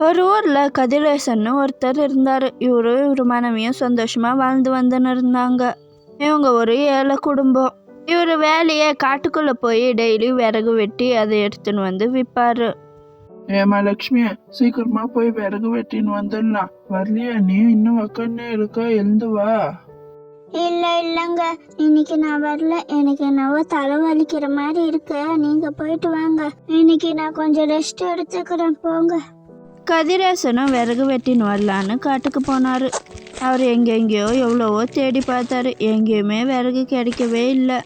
ஒரு ஊரில் கதிரேசன்னு ஒருத்தர் இருந்தார். இவரும் இவர் மனைவியும் சந்தோஷமாக வாழ்ந்து வந்துன்னு இருந்தாங்க. இவங்க ஒரு ஏழை குடும்பம். இவர் வேலையை காட்டுக்குள்ளே போய் டெய்லி விறகு வெட்டி அதை எடுத்துன்னு வந்து விற்பாரு ஏமா லக்ஷ்மி சீக்கிரமா போய் விறகு வெட்டின்னு வந்துடலாம். வரலையா? நீ இன்னும் உக்காந்தே இருக்க? எழுந்து வா. இல்ல இல்லங்க. இன்னைக்கு நான் வரல. எனக்கு என்னவோ தலை வலிக்கிற மாதிரி இருக்கு. நீங்க போயிட்டு வாங்க. இன்னைக்கு நான் கொஞ்சம் ரெஸ்ட் எடுத்துக்கிறேன். போங்க. கதிரேசனும் விறகு வெட்டின்னு வரலான்னு காட்டுக்கு போனார். அவர் எங்கெங்கேயோ எவ்வளவோ தேடி பார்த்தாரு. எங்கேயுமே விறகு கிடைக்கவே இல்லை.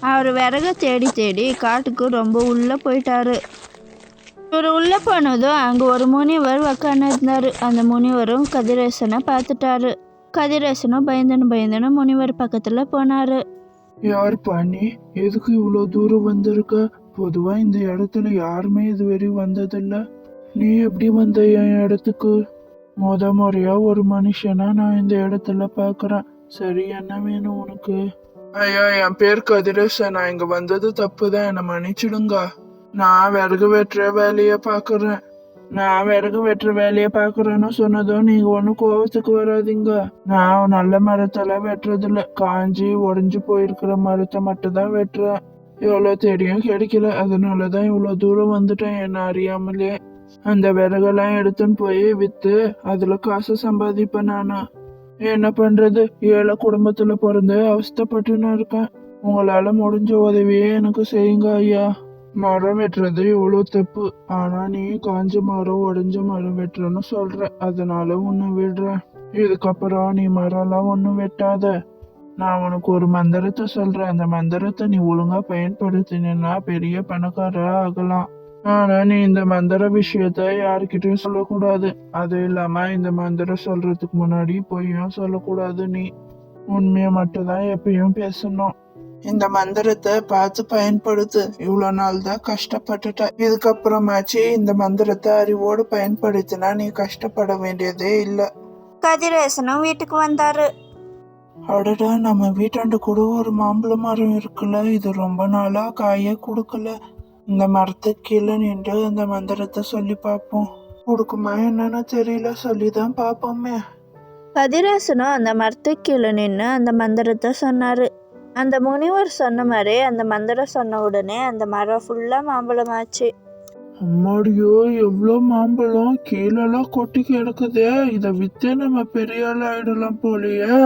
அவர் விறகை தேடி தேடி காட்டுக்கு ரொம்ப உள்ளே போயிட்டாரு. இவர் உள்ளே போனதும் அங்கே ஒரு முனிவர் உக்காந்து இருந்தார் அந்த முனிவரும் கதிரேசனை பார்த்துட்டாரு. கதிரேசனும் பயந்துன்னு பயந்துன்னு முனிவர் பக்கத்தில் போனார். யார் பண்ணி எதுக்கு இவ்வளோ தூரம் வந்திருக்க? பொதுவாக இந்த இடத்துல யாருமே இதுவரை வந்ததில்லை. நீ எப்படி வந்த என் இடத்துக்கு? முத முறையா ஒரு மனுஷனா நான் இந்த இடத்துல பாக்குறேன் சரி என்ன வேணும் உனக்கு? ஐயா என் பேர் கதிரேசன். நான் இங்க வந்தது தப்பு தான் என்னை மன்னிச்சிடுங்க. நான் விறகு வெட்டுற வேலையை பாக்குறேன் நான் விறகு வெட்டுற வேலையை பாக்குறேன்னு சொன்னதும் நீங்க ஒன்றும் கோவத்துக்கு வராதீங்க. நான் நல்ல மரத்தெல்லாம் வெட்டுறதில்ல. காஞ்சி உடஞ்சி போயிருக்கிற மரத்தை மட்டும் தான் வெட்டுறேன். எவ்வளோ தேடியும் கிடைக்கல. அதனால தான் இவ்வளோ தூரம் வந்துட்டேன். என்ன அறியாமலே. அந்த விறகெல்லாம் எடுத்துன்னு போய் வித்து அதுல காசு சம்பாதிப்பேன் நான். என்ன பண்றது? ஏழை குடும்பத்துல பிறந்து அவஸ்தைப்பட்டுன்னு இருக்கேன். உங்களால முடிஞ்ச உதவியே எனக்கு செய்யுங்க ஐயா. மரம் வெட்டுறது இவ்வளோ தப்பு. ஆனா நீ காஞ்ச மரம் உடஞ்ச மரம் வெட்டுறன்னு சொல்ற. அதனால உன்னை விடுறேன். இதுக்கப்புறம் நீ மரம்லாம் ஒன்றும் வெட்டாத. நான் உனக்கு ஒரு மந்திரத்தை சொல்றேன். அந்த மந்திரத்தை நீ ஒழுங்கா பயன்படுத்தினா பெரிய பணக்கார ஆகலாம். ஆனா நீ இந்த மந்திர விஷயத்த யாருக்கிட்டயும் சொல்லக்கூடாது. அது இல்லாம இந்த மந்திரம் சொல்றதுக்கு முன்னாடி பொய்யும் சொல்லக்கூடாது நீ. உண்மையை மட்டும்தான் எப்பயும் பேசணும். இந்த மந்திரத்தை பார்த்து பயன்படுத்து. இவ்வளவு நாள் தான் கஷ்டப்பட்டுட்ட. இதுக்கப்புறமாச்சு இந்த மந்திரத்தை அறிவோடு பயன்படுத்தினா நீ கஷ்டப்பட வேண்டியதே இல்லை. கதிரேசனும் வீட்டுக்கு வந்தார். அடடா நம்ம வீட்டாண்ட கூட ஒரு மாம்பழ மரம் இருக்குல்ல. இது ரொம்ப நாளா காயே கொடுக்கல. இந்த மரத்துக்கு கீழே நின்று அந்த மந்திரத்தை சொல்லி பார்ப்போம். கொடுக்குமா என்னன்னு தெரியல சொல்லி தான் பார்ப்போமே. கதிரேசனும் அந்த மரத்துக்கு கீழே நின்று அந்த மந்திரத்தை சொன்னார். அந்த முனிவர் சொன்ன மாதிரி அந்த மந்திரம் சொன்ன உடனே அந்த மரம் ஃபுல்லாக மாம்பழமாச்சு. அம்மாடியோ எவ்வளோ மாம்பழம்? கீழெல்லாம் கொட்டி கிடக்குதே. இதை வித்தே நம்ம பெரிய ஆள் ஆயிடலாம் போலயே.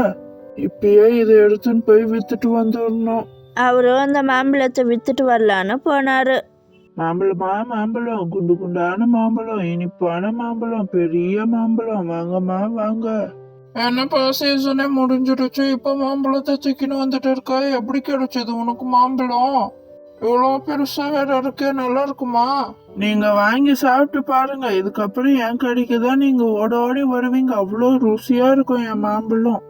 இப்பயே இதை எடுத்துன்னு போய் வித்துட்டு வந்துடணும். அவரும் அந்த மாம்பழத்தை வித்துட்டு வரலான்னு போனார். மாம்பழமா மாம்பழம் குண்டு குண்டான மாம்பழம் இனிப்பான மாம்பழம் பெரிய மாம்பழம். வாங்கம்மா வாங்க. என்னப்பா சீசனே முடிஞ்சிடுச்சு. இப்ப மாம்பழத்தை தூக்கின்னு வந்துட்டு இருக்கா? எப்படி கிடைச்சது உனக்கு மாம்பழம்? இவ்வளோ பெருசா வேற இருக்கு நல்லா இருக்குமா? நீங்க வாங்கி சாப்பிட்டு பாருங்க. இதுக்கப்புறம் என் கடைக்கு தான் நீங்க ஓட ஓடி வருவீங்க. அவ்வளோ ருசியா இருக்கும் என் மாம்பழம்.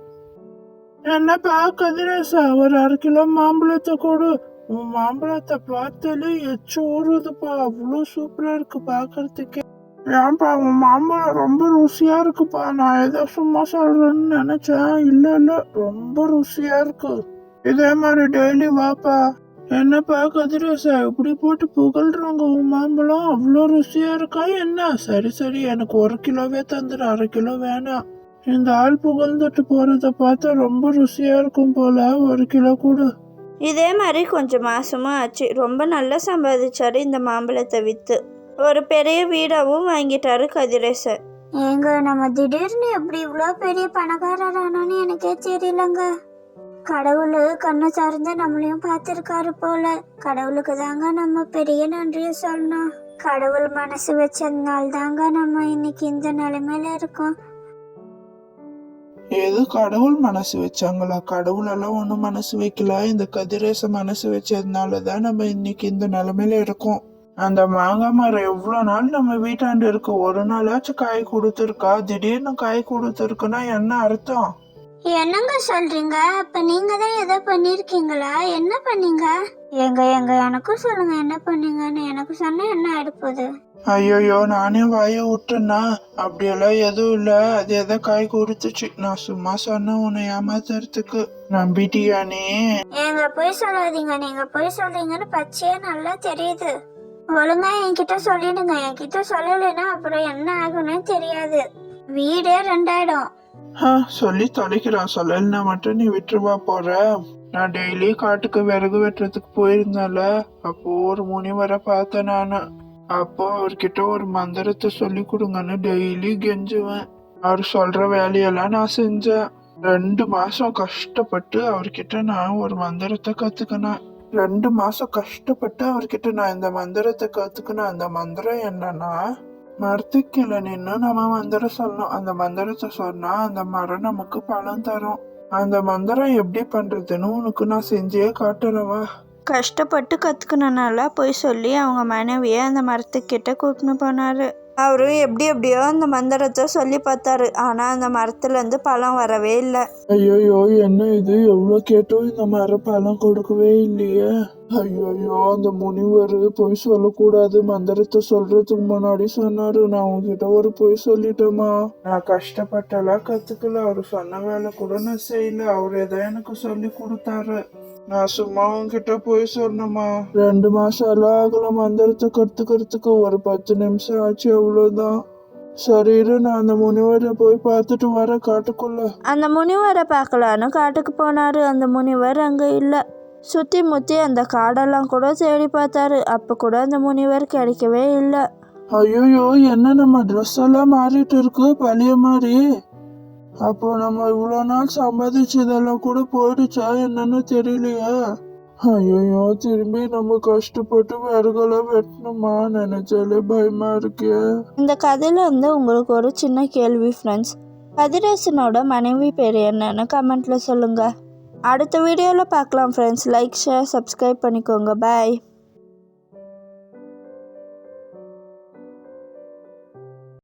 என்னப்பா கதிரேசா ஒரு அரை கிலோ மாம்பழத்தை கொடு. உன் மாம்பழத்தை பார்த்தாலே எச்சு ஊறுதுப்பா. அவ்வளோ சூப்பராக இருக்கு பார்க்கறதுக்கே. ஏன்பா உன் மாம்பழம் ரொம்ப ருசியா இருக்குப்பா. நான் ஏதோ சும்மா சொல்றேன்னு நினச்சேன். இல்லை இல்லை ரொம்ப ருசியா இருக்கு. இதே மாதிரி டெய்லி வாப்பா. என்னப்பா கதிரேசா இப்படி போட்டு புகழ்றாங்க உன் மாம்பழம்? அவ்வளோ ருசியாக இருக்கா என்ன? சரி சரி எனக்கு ஒரு கிலோவே தந்துடு அரை கிலோ வேணாம் இந்த ஆள் புகழ்ந்துட்டு போகிறத பார்த்தா ரொம்ப ருசியாக இருக்கும் போல. ஒரு கிலோ கொடு. இதே மாதிரி கொஞ்சம் மாசமும் ஆச்சு. ரொம்ப நல்லா சம்பாதிச்சாரு இந்த மாம்பழத்தை விற்று ஒரு பெரிய வீடாவும் வாங்கிட்டாரு கதிரேசன். ஏங்க நம்ம திடீர்னு எப்படி இவ்வளோ பெரிய பணக்காரர் ஆனோன்னு எனக்கே தெரியலங்க. கடவுள் கண்ணு சார்ந்து நம்மளையும் பார்த்துருக்காரு போல. கடவுளுக்கு தாங்க நம்ம பெரிய நன்றியை சொல்லணும். கடவுள் மனசு வச்சதுனால தாங்க நம்ம இன்னைக்கு இந்த நிலைமையில இருக்கோம். ஏதோ கடவுள் மனசு வச்சாங்களா? கடவுளெல்லாம் ஒன்றும் மனசு வைக்கல. இந்த கதிரேச மனசு வச்சதுனால தான் நம்ம இன்னைக்கு இந்த நிலமையில இருக்கோம். அந்த மாங்காய் மரம் எவ்வளோ நாள் நம்ம வீட்டாண்டு இருக்கு? ஒரு நாளாச்சும் காய் கொடுத்துருக்கா? திடீர்னு காய் கொடுத்துருக்குன்னா என்ன அர்த்தம்? என்னங்க சொல்றீங்க? அப்ப நீங்க தான் ஏதோ பண்ணிருக்கீங்களா? என்ன பண்ணீங்க? எங்க எங்க எனக்கும் சொல்லுங்க. என்ன பண்ணீங்கன்னு எனக்கு சொன்னா என்ன ஆயிடுப்போகுது? ஐயோயோ நானே வாயை விட்டேன்னா? அப்படியெல்லாம் எதுவும் இல்லை. அது எதோ காய் கொடுத்துச்சு. நான் சும்மா சொன்னேன் உன்னை ஏமாத்துறதுக்கு. நம்பிட்டியா நீ? ஏங்க பொய் சொல்லாதீங்க. நீங்க பொய் சொல்றீங்கன்னு பச்சையா நல்லா தெரியுது. ஒழுங்கா என்கிட்ட சொல்லிடுங்க. என்கிட்ட சொல்லலைன்னா அப்புறம் என்ன ஆகும்னு தெரியாது. வீடே ரெண்டாயிடும். சொல்லி தொலைக்கிறான். சொல்லலைன்னா மட்டும் நீ விட்டுருவா போற. நான் டெய்லி காட்டுக்கு விறகு வெட்டுறதுக்கு போயிருந்தேன்ல. அப்போ ஒரு முனிவரை பார்த்தேன் நானு. அப்போ அவர்கிட்ட ஒரு மந்திரத்தை சொல்லி கொடுங்கன்னு டெய்லி கெஞ்சுவேன். அவர் சொல்ற வேலையெல்லாம் நான் செஞ்சேன். ரெண்டு மாசம் கஷ்டப்பட்டு அவர்கிட்ட நான் ஒரு மந்திரத்தை கத்துக்கினேன். ரெண்டு மாசம் கஷ்டப்பட்டு அவர்கிட்ட நான் இந்த மந்திரத்தை கத்துக்கினேன். அந்த மந்திரம் என்னன்னா மரத்துக்கில நின்று நம்ம மந்திரம் சொல்லணும். அந்த மந்திரத்தை சொன்னா அந்த மரம் நமக்கு பலன் தரும். அந்த மந்திரம் எப்படி பண்றதுன்னு உனக்கு நான் செஞ்சே காட்டுறவா கஷ்டப்பட்டு கற்றுக்கினனால போய் சொல்லி அவங்க மனைவியை அந்த மரத்துக்கிட்ட கூட்டின்னு போனார். அவரும் எப்படி எப்படியோ அந்த மந்திரத்தை சொல்லி பார்த்தாரு. ஆனா அந்த மரத்துல இருந்து பழம் வரவே இல்லை. ஐயோயோ என்ன இது? எவ்வளோ கேட்டும் இந்த மரம் பழம் கொடுக்கவே இல்லையே. ஐயோயோ அந்த முனிவர் பொய் சொல்லக்கூடாது. மந்திரத்தை சொல்றதுக்கு முன்னாடி சொன்னாரு. நான் உங்ககிட்ட ஒரு பொய் சொல்லிட்டேமா நான் கஷ்டப்பட்டெல்லாம் கத்துக்கல. அவரு சொன்ன வேலை கூட நான் செய்யல. அவர் எதோ எனக்கு சொல்லி கொடுத்தாரு. நான் சும்மா உங்ககிட்ட போய் சொன்னேமா ரெண்டு மாசம் எல்லாம் ஆகல மந்திரத்தை கத்துக்கிறதுக்கு ஒரு பத்து நிமிஷம் ஆச்சு அவ்வளவுதான். சரி இரு நான் அந்த முனிவரை போய் பார்த்துட்டு வர காட்டுக்குள்ள. அந்த முனிவரை பார்க்கலான்னு காட்டுக்கு போனார். அந்த முனிவர் அங்கே இல்லை. சுற்றி முற்றி அந்த காடெல்லாம் கூட தேடி பார்த்தாரு. அப்போ கூட அந்த முனிவர் கிடைக்கவே இல்லை. ஐயோ என்ன நம்ம ட்ரெஸ் எல்லாம் மாறிட்டு இருக்கு பழைய மாதிரி. அப்போ நம்ம இவ்வளோ நாள் சம்பாதிச்சதெல்லாம் கூட போயிடுச்சா என்னன்னு தெரியலையா. ஐயோ திரும்பி நம்ம கஷ்டப்பட்டு விறகெல்லாம் வெட்டணுமா நினைச்சாலே பயமா இருக்கு. இந்த கதையில இருந்து உங்களுக்கு ஒரு சின்ன கேள்வி ஃப்ரெண்ட்ஸ் கதிரேசனோட மனைவி பேர் என்னன்னு கமெண்ட்ல சொல்லுங்க. அடுத்த வீடியோவில் பார்க்கலாம் ஃப்ரெண்ட்ஸ் லைக் ஷேர் சப்ஸ்கிரைப் பண்ணிக்கோங்க. பாய்